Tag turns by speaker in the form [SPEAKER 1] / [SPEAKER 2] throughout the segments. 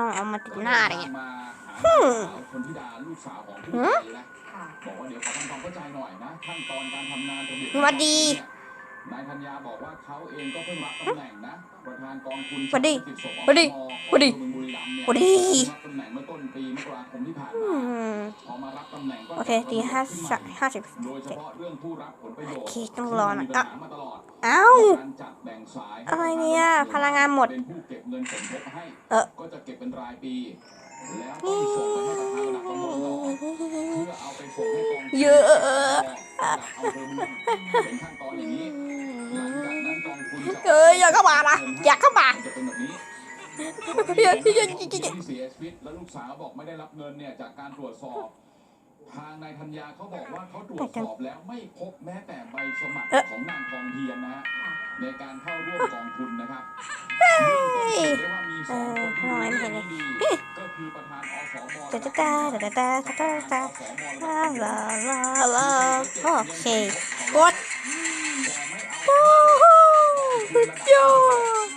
[SPEAKER 1] ต้องเอามาติดหน้าอะไรเงี้ย
[SPEAKER 2] มาหา
[SPEAKER 1] ฮึ่ม
[SPEAKER 2] คนที่ดาลูกสาวของผู้
[SPEAKER 1] หื
[SPEAKER 2] ตา
[SPEAKER 1] อ
[SPEAKER 2] ยนะ
[SPEAKER 3] ค่ะ
[SPEAKER 2] บอกว่าเดี๋ยวขอทำความเข้าใจหน่อยนะขั้นตอนการทำงานระเบียบ
[SPEAKER 1] สวัสดี
[SPEAKER 2] นายธัญญาบอกว่าเขาเองก็เพิ่งรับตำแหน่งนะประธานกองทุน
[SPEAKER 1] สวัสดี
[SPEAKER 2] กิจศพ
[SPEAKER 1] สวัสดี
[SPEAKER 2] ของ
[SPEAKER 1] สวัสดี
[SPEAKER 2] เมืองบุรีรัมย์เนี่ย
[SPEAKER 1] สวัสดี
[SPEAKER 2] รับตำแหน่งเมื่อต้นปีมกราคมที่ผ่าน
[SPEAKER 1] อื
[SPEAKER 2] มามพอมารับตำแหน่งก็
[SPEAKER 1] โอเคตีห้าสิบห้าสิบ
[SPEAKER 2] โดยเฉพาะเรื่องผู้รับผลประโยชน์
[SPEAKER 1] โอเคต้องรอหน่อย
[SPEAKER 2] ซึ่
[SPEAKER 1] อะ
[SPEAKER 2] มีปัญหามาตลอด
[SPEAKER 1] เอ้า
[SPEAKER 2] การจัดแบ่งสาย
[SPEAKER 1] อะไรเนี่ยพลังงานหมด
[SPEAKER 2] เป็นผู้เก็บ เงินสมทบให้
[SPEAKER 1] เออ
[SPEAKER 2] ก็จะเก็บเป็นรายปี แล้วต้องส่งไปให้ประธานระดับตำบลต่อเพื่อเอาไปส่งให้กองทุน
[SPEAKER 1] เยอะ
[SPEAKER 2] ระดับอำเภอเมืองเป็นขั้นตอนอย่างนี้หลังจากนั้นกองทุนจะ
[SPEAKER 1] เอ้ยอย่าเข้ามานะอย่าเข้ามา
[SPEAKER 2] จะเป็นแบบนี้
[SPEAKER 1] เดี๋ยวเดี๋ยว
[SPEAKER 2] ค
[SPEAKER 1] เดี๋ยวเดี๋ยว
[SPEAKER 2] ที่เสียชีวิตแล้วลูกสาวบอกไม่ได้รับเงินเนี่ยจากการตรวจสอบทางนายธัญญาเขาบอกว่าเขาตรวจสอบแล้วไม่พบแม้แต่ใบสมัคร
[SPEAKER 1] เอ๊ะ
[SPEAKER 2] ของนางทองเทียนนะฮะ
[SPEAKER 3] ค่ะ
[SPEAKER 2] ในการเข้าร่วมกองทุนนะครับ
[SPEAKER 1] เฮ้
[SPEAKER 2] เบื้องต้น
[SPEAKER 1] ย
[SPEAKER 2] ถือได้ว่ามีสองคนที่
[SPEAKER 1] เออทำไม่เห็นเลย
[SPEAKER 2] ก็คือประธานอสม
[SPEAKER 1] ตาตาตาตาตาตาตาลาลาลาลาโอเคกดโอ้โหสุดยอด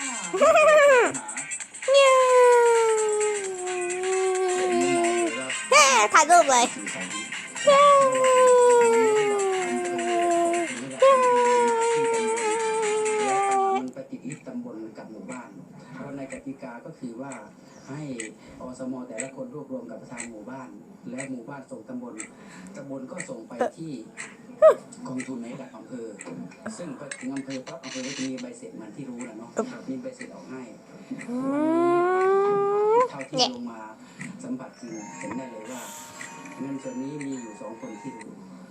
[SPEAKER 1] เนี่ยแฮ่ถ่ายรูปเลย
[SPEAKER 4] กับหมู่บ้าน เพราะในกติกาก็คือว่าให้อสมแต่ละคนรวบรวมกับประธานหมู่บ้าน และหมู่บ้านส่งตำบลตำบลก็ส่งไปที่กองทุนในระดับอำเภอ ซึ่งพอถึงอำเภอปั๊บอำเภอก็จะมีใบเสร็จเหมือนที่รู้นะเนาะมีใบเสร็จออกให้
[SPEAKER 1] อืม
[SPEAKER 4] เท่าที่ลงมาสัมผัสจริงเห็นได้เลยว่าเงินส่วนนี้มีอยู่สองคนที่รู้